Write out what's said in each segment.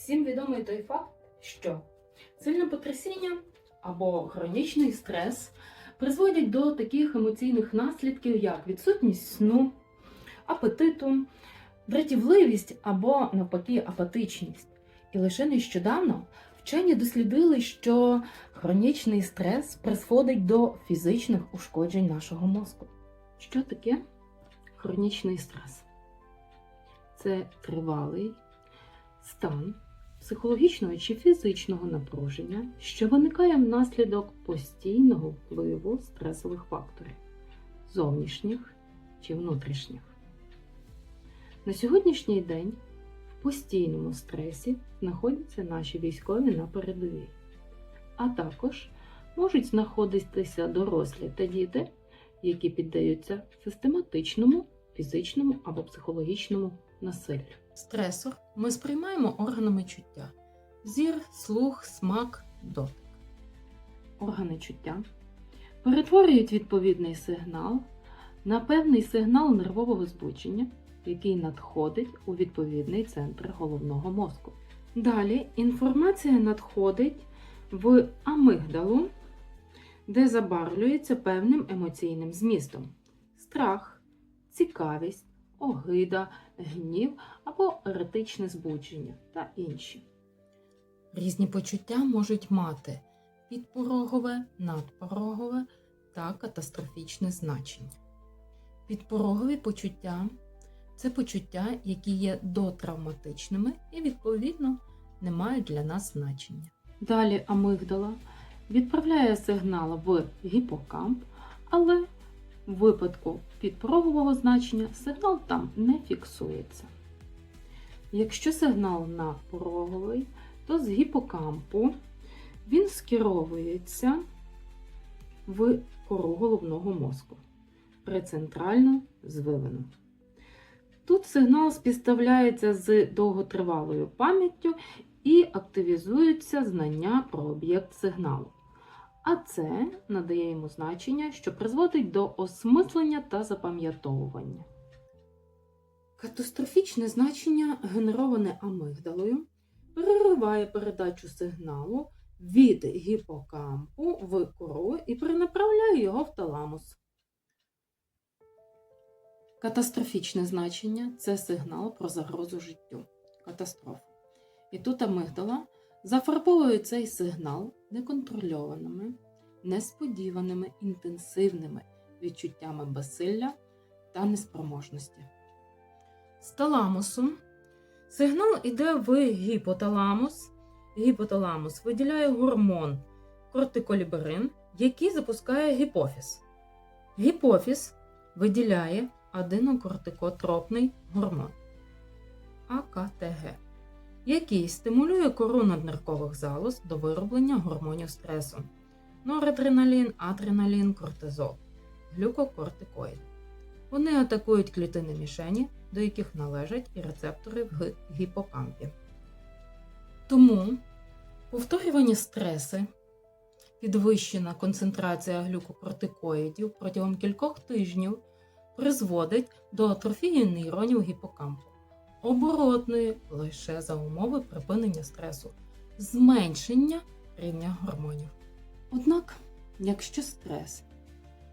Всім відомий той факт, що сильне потрясіння або хронічний стрес призводять до таких емоційних наслідків, як відсутність сну, апетиту, дратівливість або навпаки апатичність. І лише нещодавно вчені дослідили, що хронічний стрес призводить до фізичних ушкоджень нашого мозку. Що таке хронічний стрес? Це тривалий стан психологічного чи фізичного напруження, що виникає внаслідок постійного впливу стресових факторів зовнішніх чи внутрішніх. На сьогоднішній день в постійному стресі знаходяться наші військові на передовій, а також можуть знаходитися дорослі та діти, які піддаються систематичному фізичному або психологічному насиллю. Стресор ми сприймаємо органами чуття: зір, слух, смак, дотик. Органи чуття перетворюють відповідний сигнал на певний сигнал нервового збудження, який надходить у відповідний центр головного мозку. Далі інформація надходить в амигдалу, де забарвлюється певним емоційним змістом: страх, цікавість, огида, гнів або еретичне збудження та інші. Різні почуття можуть мати підпорогове, надпорогове та катастрофічне значення. Підпорогові почуття це почуття, які є дотравматичними і, відповідно, не мають для нас значення. Далі амигдала відправляє сигнал в гіпокамп, але в випадку підпорогового значення сигнал там не фіксується. Якщо сигнал надпороговий, то з гіпокампу він скеровується в кору головного мозку прецентральну звивину. Тут сигнал співставляється з довготривалою пам'яттю і активізуються знання про об'єкт сигналу. А це надає йому значення, що призводить до осмислення та запам'ятовування. Катастрофічне значення, генероване амигдалою, перериває передачу сигналу від гіпокампу в кору і перенаправляє його в таламус. Катастрофічне значення це сигнал про загрозу життю, катастрофу. І тут амигдала зафарбовує цей сигнал неконтрольованими, несподіваними, інтенсивними відчуттями безсилля та неспроможності. З таламусу сигнал іде в гіпоталамус. Гіпоталамус виділяє гормон кортиколіберин, який запускає гіпофіз. Гіпофіз виділяє аденокортикотропний гормон АКТГ, який стимулює кору надниркових залоз до вироблення гормонів стресу норадреналін, адреналін, кортизол, глюкокортикоїд. Вони атакують клітини мішені, до яких належать і рецептори в гіпокампі. Тому повторювані стреси, підвищена концентрація глюкокортикоїдів протягом кількох тижнів призводить до атрофії нейронів гіпокампу, оборотної лише за умови припинення стресу, зменшення рівня гормонів. Однак, якщо стрес,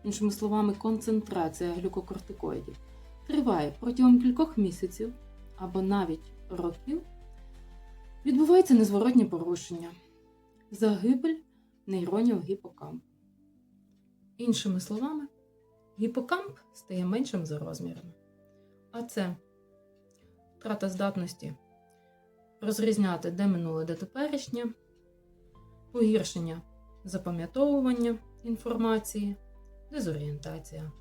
іншими словами, концентрація глюкокортикоїдів, триває протягом кількох місяців або навіть років, відбувається незворотні порушення, загибель нейронів гіпокампу. Іншими словами, гіпокамп стає меншим за розмірами. А це втрата здатності розрізняти, де минуле, де теперішнє, погіршення запам'ятовування інформації, дезорієнтація.